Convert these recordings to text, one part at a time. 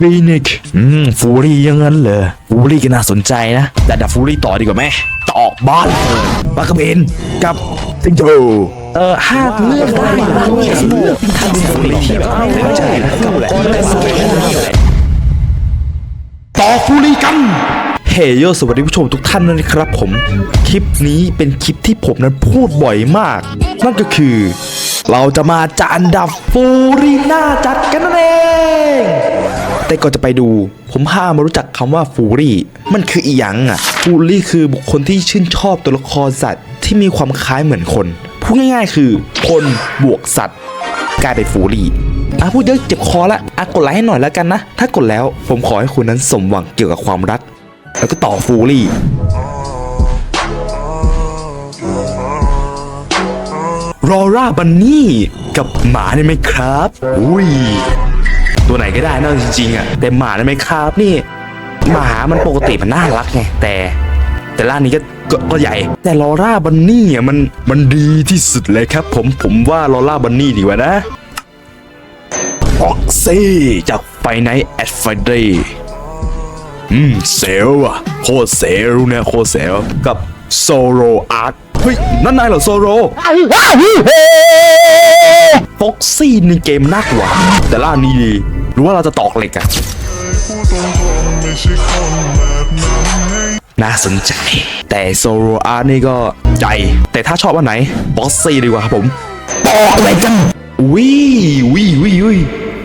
ฟีนิกซ์อืมฟูรี่อยังงั้นเลยฟูรี่ก็น่าสนใจนะ แต่ดับฟูรี่ต่อดีกว่าไหมต่อบ้านเลยปากกระเบนกับซิงโจเออห้าเลือกได้นะเลือกทำฟูรี่แบบไม่ใช่กับต่อฟูรี่กันเฮ้ยโยสวัสดีผู้ชมทุกท่านด้วยนะครับผม คลิปนี้เป็นคลิปที่ผมนั้นพูดบ่อยมาก นั่นก็คือ เราจะมาจานดับฟูรีหน้าจัดกันนั่นเอง แต่ก่อนจะไปดู ผมพามารู้จักคำว่าฟูรี่มันคืออีหยังอะฟูรี่คือบุคคลที่ชื่นชอบตัวละครสัตว์ที่มีความคล้ายเหมือนคนพูดง่าย ๆ คือคนบวกสัตว์กลายเป็นฟูรี่อะพูดเยอะเจ็บคอละอะกดไลค์ให้หน่อยแล้วกันนะ ถ้ากดแล้วผมขอให้คุณนั้นสมหวังเกี่ยวกับความรัก แล้วก็ต่อฟูรี่รอร่าบันนี่กับหมาได้ไหมครับ อุ้ย ตัวไหนก็ได้นะจริงๆอะแต่หมาได้ไหมครับนี่หมามันปกติมันน่ารักไงแต่ แต่ร่านี้ก็ก็ก็ใหญ่ แต่ลอร่าบันนี่อะมันมันดีที่สุดเลยครับ ผมผมว่าลอร่าบันนี่ดีกว่านะฟ็อกซี่จากไฟไนท์แอดไฟเดย์อืมเซลอะโคตรเซลเนี่ยโคตรเซลกับโซโรอาร์ตเฮ้ยนั่นนายเหรอโซโร ฟ็อกซี่ในเกมน่ากลัวแต่ล่านี้ดีหรือว่าเราจะตอกเหล็กอะพูดตรงๆไม่ใช่คนแบบนั้นให้น่าสนใจ แต่โซโรอาร์ตนี่ก็ใจ แต่ถ้าชอบอันไหนฟ็อกซี่ดีกว่าครับผมตอกเหล็กกันวิวิวิวิ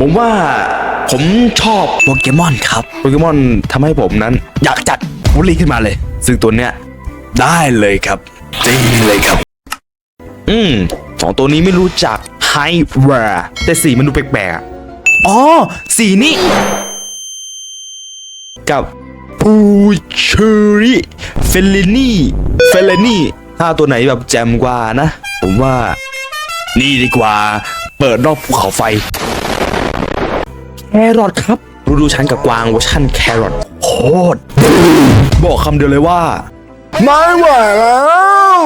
ผมว่าผมชอบโปเกมอนครับ โปเกมอนทำให้ผมนั้น อยากจัดฟูลี่ขึ้นมาเลย ซึ่งตัวเนี้ยได้เลยครับ จริงเลยครับ อืมสองตัวนี้ไม่รู้จัก ไฮแวร์แต่สีมันดูแปลกๆอะอ๋อ สีนี้ กับปูชริเฟลลินี่เฟลลินี่ถ้าตัวไหนแบบแจมกว่านะ ผมว่า นี่ดีกว่า เปิดรอบภูเขาไฟ แครอทครับฤดูชั้นกับกวางเวอร์ชันแครอทโคตรบอกคำเดียวเลยว่า ไม่ไหวแล้ว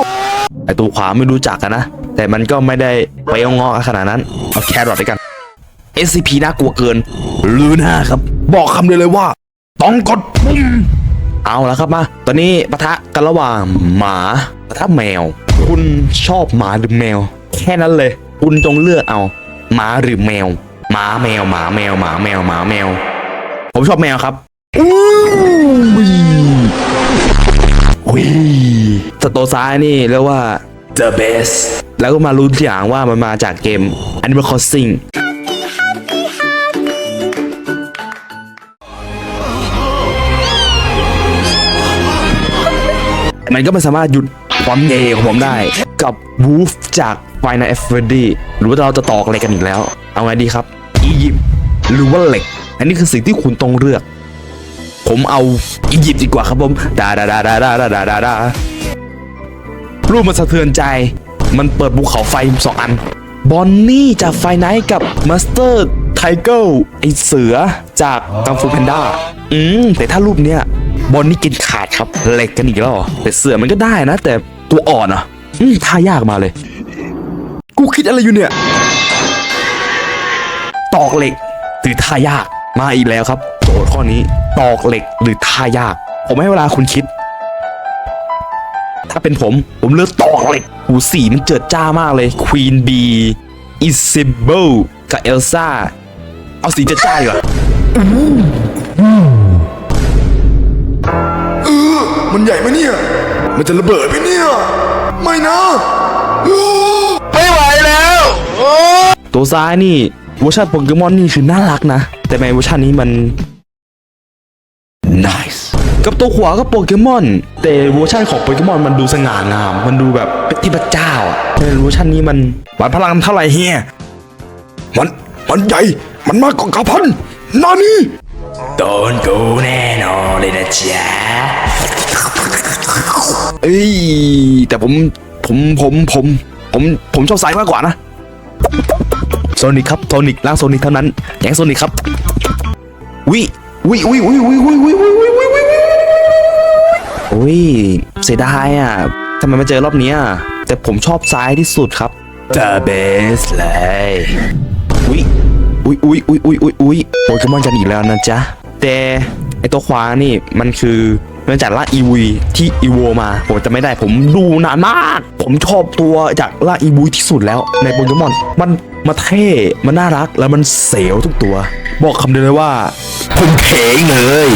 ไอตัวขวาไม่รู้จักกันนะ แต่มันก็ไม่ได้ไปเอางอกขนาดนั้น เอาแครอทด้วยกัน SCP น่ากลัวเกินลูน่าครับ บอกคำเดียวเลยว่า ต้องกดปุ่มเอาแล้วครับมา ตอนนี้ปะทะกันระหว่างหมาปะทะแมว คุณชอบหมาหรือแมว แค่นั้นเลย คุณจงเลือกเอาหมาหรือแมวหมาแมวหมาแมวหมาแมวหมาแมว ผมชอบแมวครับอู้วีวี สโตซ้ายนี่เรียกว่า the best แล้วก็มารู้ทีหลังว่ามันมาจากเกม Animal Crossing มันก็ไม่สามารถหยุดความเยของผมได้ กับวูฟจากไฟนาเอฟเฟดีหรือว่าเราจะตอกอะไรกันอีกแล้ว เอาไงดีครับ อียิปต์หรือว่าเหล็ก อันนี้คือสิ่งที่คุณต้องเลือก ผมเอาอียิปต์ดีกว่าครับผมดาดาดาดาดาดาดาดาดา รูปมันสะเทือนใจ มันเปิดภูเขาไฟสองอัน บอนนี่จากไฟไนท์กับมาสเตอร์ไทเกิลไอเสือจากกังฟูแพนด้า อืม แต่ถ้ารูปเนี้ยบอนนี่กินขาดครับเหล็กกันอีกแล้วแต่เสือมันก็ได้นะ แต่ตัวอ่อนอะ อืมท่ายากมาเลย กูคิดอะไรอยู่เนี่ย ตอกเหล็กหรือท่ายากมาอีกแล้วครับโจทย์ข้อนี้ ตอกเหล็กหรือท่ายาก ผมให้เวลาคุณคิด ถ้าเป็นผม ผมเลือกตอกเหล็กหูสีมันเจิดจ้ามากเลยควีนบีอิซิเบิลกับเอลซ่า เอาสีเจิดจ้าดีกว่ามันใหญ่ไหมเนี่ย มันจะระเบิดไหมเนี่ย ไม่นะไม่ไหวแล้ว ตัวซ้ายนี่เวอร์ชันโปเกมอนนี่คือน่ารักนะ แต่ในเวอร์ชันนี้มัน nice กับตัวขวาก็โปเกมอน แต่เวอร์ชันของโปเกมอนมันดูสง่างาม มันดูแบบเป็นที่พระเจ้าอะแต่เวอร์ชันนี้มันวันพลังเท่าไหร่เฮียมัน มันใหญ่ มันมากกว่ากาพันนานี่โดนกูแน่นอนเลยนะจ๊ะเอ้ยแต่ผมผมผมผมผมผมชอบสายมากกว่านะโซนิกครับโซนิกล่างโซนิกเท่านั้นแยงโซนิกครับวิวิวิวิวิวิวิ อุ้ยเสียดายอะทำไมมาเจอรอบเนี้ยแต่ผมชอบซ้ายที่สุดครับ The best เลยวิอุ้ยอุ้ยอุ้ยอุ้ยอุ้ยอุ้ยโปเกมอนกันอีกแล้วนะจ๊ะ แต่ไอตัวขวานี่มันคือมันจากล่าอีวีที่อีโวมา ผมจะไม่ได้ผมดูนานมาก ผมชอบตัวจากล่าอีวีที่สุดแล้วในโปเกมอน มันมาเท่ มันน่ารักแล้วมันเสียวทุกตัว บอกคำเดียวเลยว่า ผมเขงเลย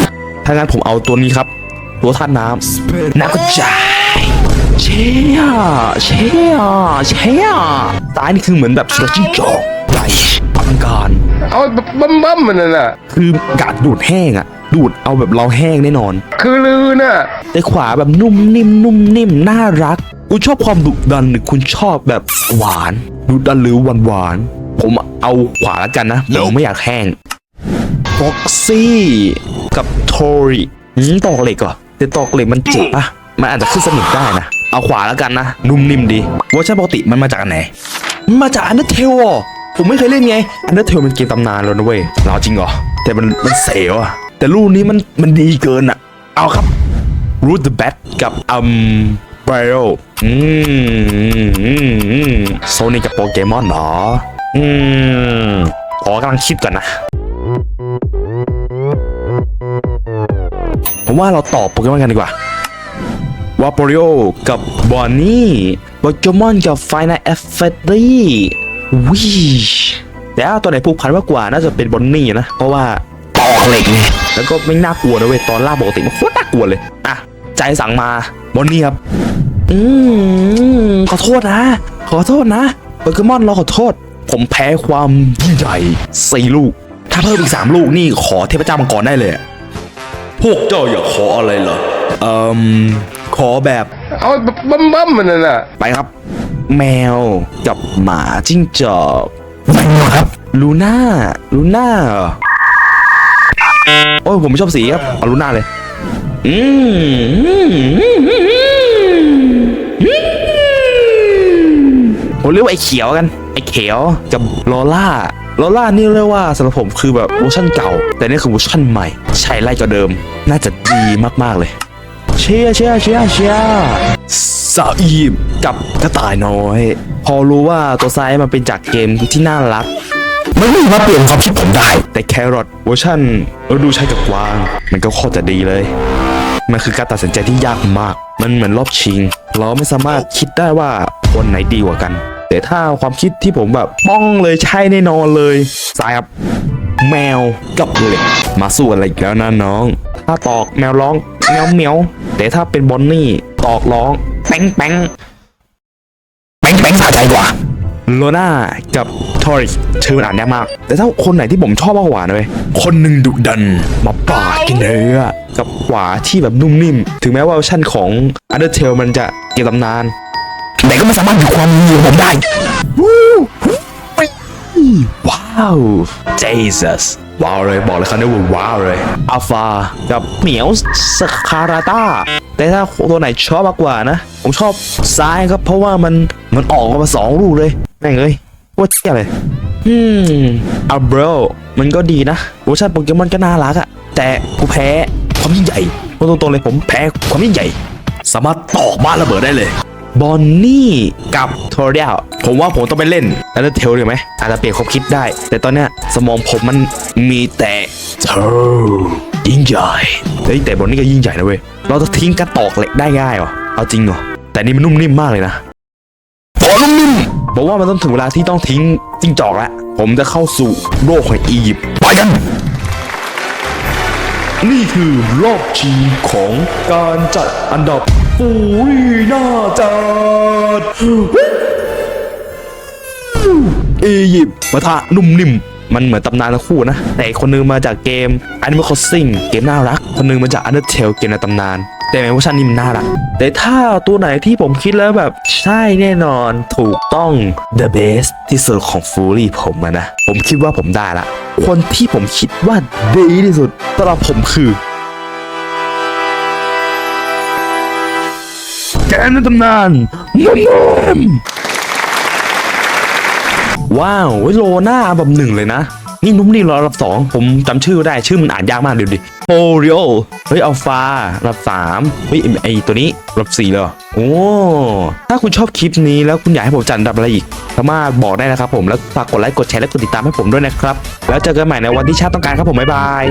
ถ้างั้นผมเอาตัวนี้ครับ ตัวธาตุน้ำนักกระจายเชี่ยเชี่ยเชี่ยตายนี่คือเหมือนแบบสุดจิ้งจอกใหญ่อลังการเอาแบบบั้มบั้มๆมันน่ะน่ะคือกาดดูดแห้งอะดูดเอาแบบเราแห้งแน่นอน คือลือน่ะแต่ขวาแบบนุ่มนิ่มนุ่มนิ่มน่ารักคุณชอบความดุดันหรือคุณชอบแบบหวานดุดันหรือหวานหวานๆผมเอาขวาแล้วกันนะผมไม่อยากแห้งฟ็อกซี่ กับโทริตอกเหล็กเหรอ แต่ตอกเหล็กมันเจ็บปะมันอาจจะขึ้นสนิมได้นะ เอาขวาแล้วกันนะ นุ่มนิ่มดีเวอร์ชันปกติมันมาจากอันไหนมันมาจากอันเดอร์เทลอะผมไม่เคยเล่นไงอันเดอร์เทลมันเกมตำนานแล้วนะเว้ยเราจริงเหรอ แต่มันมันเสียวอะแต่ลูกนี้มันมันดีเกินอะเอาครับ Root the Bat กับอืม b r i o อืมโซนิกับโปเกมอนเหรอ อืมขอกำลังคิดก่อนนะ ผมว่าเราตอบโปเกมอนกันดีกว่าวาปริโอกับบอนนี่โปเกมอนกับไฟนาเอฟเฟตตี้วิแต่ถ้าตัวไหนผูกพันมากกว่าน่าจะเป็นบอนนี่นะ เพราะว่าตอกเหล็กไงแล้วก็ไม่น่ากลัวนะเว้ยตอนล่าปกติมันโคตรน่ากลัวเลย อะ ใจสั่งมาบอนนี่ครับ อืมขอโทษนะ ขอโทษนะโปเกมอนเราขอโทษ ผมแพ้ความยิ่งใหญ่สี่ลูก ถ้าเพิ่มอีกสามลูกนี่ขอเทพเจ้ามังกรได้เลยอะ พวกเจ้าอยากขออะไรเหรอเอ่มขอแบบเอาแบบบั้มบั้มๆมันน่ะน่ะไปครับ แมวกับหมาจิ้งจอกแมวครับลูน่าลูน่าเหรอโอ้ยผมไม่ชอบสีครับเอาลูน่าเลยอืมผมเรียกว่าไอ้เขียวกัน ไอ้เขียวกับลอล่า ลอล่านี่เรียกว่าสำหรับผมคือแบบเวอร์ชันเก่า แต่นี่คือเวอร์ชันใหม่ ใช้ไล่กว่าเดิม น่าจะดีมากๆเลย เชียร์เชียร์เชียร์เชียร์สาวอีมกับกระต่ายน้อย พอรู้ว่าตัวซ้ายมันเป็นจากเกมที่น่ารักไม่มีมาเปลี่ยนความคิดผมได้ แต่แครอทเวอร์ชันฤดูใช้กับกวาง มันก็โคตรจะดีเลย มันคือการตัดสินใจที่ยากมาก มันเหมือนรอบชิง เราไม่สามารถคิดได้ว่าคนไหนดีกว่ากัน แต่ถ้าความคิดที่ผมแบบป้องเลยใช่แน่นอนเลยสายครับแมวกับเหล็กมาสู้อะไรอีกแล้วนะน้อง ถ้าตอกแมวร้องแมวเมียวแต่ถ้าเป็นบอนนี่ตอกร้องแป้งแป้งแป้งแป้งสะใจกว่าโลน่ากับทอริสชื่อมันอ่านยากมาก แต่ถ้าคนไหนที่ผมชอบมากกว่านะเลยคนหนึ่งดุดันมาปาดกินเนื้อกับขวาที่แบบนุ่มนิ่ม ถึงแม้ว่าเวอร์ชันของ Undertale มันจะเกี่ยวตำนาน แต่ก็ไม่สามารถหยุดความมีของผมได้ ว้าว Jesus ว้าวเลยบอกเลยเขาเรียกว่าว้าวเลยอัลฟากับเหมียวสคาราต้าแต่ถ้าตัวไหนชอบมากกว่านะ ผมชอบซ้ายครับ เพราะว่ามันมันออกมาสองลูกเลยแม่งเลยว่าเที่ยเลยอืมอัลเบรมันก็ดีนะเวอร์ชันโปเกมอนก็น่ารักอะแต่กูแพ้ความยิ่งใหญ่พูดตรงๆเลยผมแพ้ความยิ่งใหญ่ สามารถตอกบ้านระเบิดได้เลย บอนนี่กับโทเรียลผมว่าผมต้องไปเล่นแล้วเทลเลยไหมอาจจะเปลี่ยนความคิดได้ แต่ตอนเนี้ยสมองผมมันมีแต่เธอยิ่งใหญ่เฮ้ยแต่บอนนี่ก็ยิ่งใหญ่นะเว้ยเราจะทิ้งกระตอกเหล็กได้ง่ายเหรอเอาจริงเหรอแต่นี่มันนุ่มนิ่มมากเลยนะโอ้นุ่มนิ่มบอกว่ามันต้องถึงเวลาที่ต้องทิ้งจิ้งจอกแล้วผมจะเข้าสู่โลกของอียิปต์ไปกันนี่คือรอบชิงของการจัดอันดับ ฟูยน่าจัดอียิปต์ปะทะนุ่มนิ่ม มันเหมือนตำนานทั้งคู่นะ แต่คนนึงมาจากเกม Animal Crossing เกมน่ารัก คนนึงมาจาก Undertale เกมในตำนาน แต่ในเวอร์ชันนี้มันน่ารัก แต่ถ้าตัวไหนที่ผมคิดแล้วแบบ ใช่แน่นอนถูกต้อง the best ที่สุดของฟูรี่ผมนะ ผมคิดว่าผมได้ละ คนที่ผมคิดว่าดีที่สุดสำหรับผมคือ แกในตำนานนุ่มๆว้าวเว้ยโลหน้าแบบหนึ่งเลยนะ นี่นุ่มนี่รออันดับสองผมจำชื่อได้ชื่อมันอ่านยากมากเดี๋ยวดิโอริโอเฮ้ยอัลฟาอันดับสามเฮ้ยไอ้ไอตัวนี้อันดับสี่เลยเหรอโอ้ถ้าคุณชอบคลิปนี้แล้วคุณอยากให้ผมจัดอันดับอะไรอีกสามารถบอกได้นะครับผมแล้วฝากกดไลค์กดแชร์และกดติดตามให้ผมด้วยนะครับ แล้วเจอกันใหม่ในวันที่ชาติต้องการครับผมบ๊ายบาย